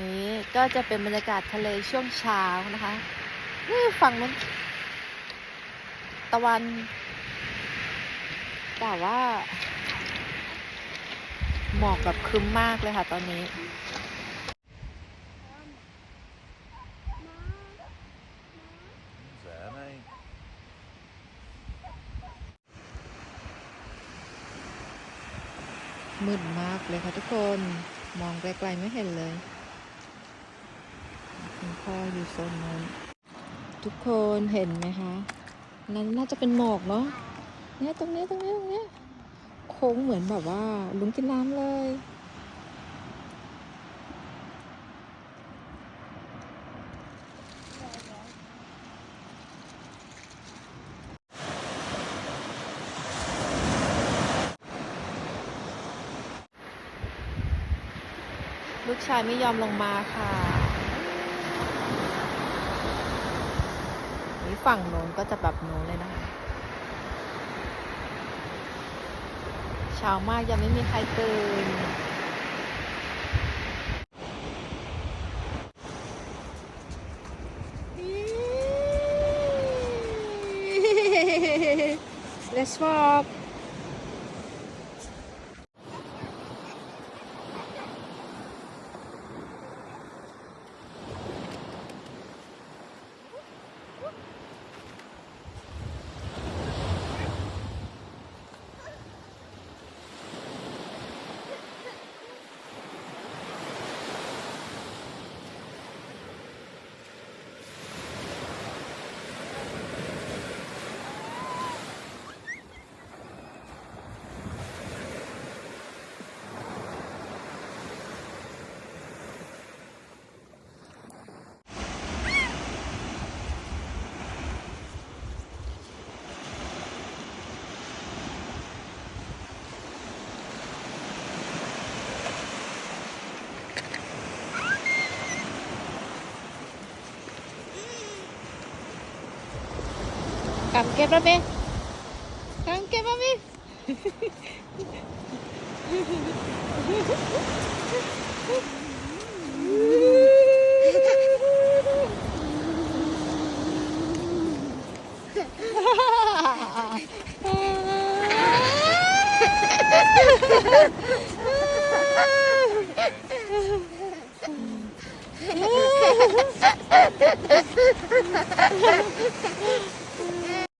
นี้ก็จะเป็นบรรยากาศทะเลช่วงเช้านะคะนี่ฝั่งนู้นตะวัน แต่ว่า หมอกแบบครึ้มมากเลยค่ะตอนนี้มืดมากเลยค่ะทุกคน มองไกลๆไม่เห็นเลย คุณพ่ออยู่โซนนั้น ทุกคนเห็นไหมคะ นั่นน่าจะเป็นหมอกเนาะเนี่ยตรงนี้ตรงนี้ตรงนี้โค้งเหมือนแบบว่าลุงกินน้ำเลยลูกชายไม่ยอมลงมาค่ะ นี่ ฝั่งโน้นก็จะแบบโน้นเลยนะคะ เช้ามากยังไม่มีใครตื่น Let's walk กำเก็บแล้ว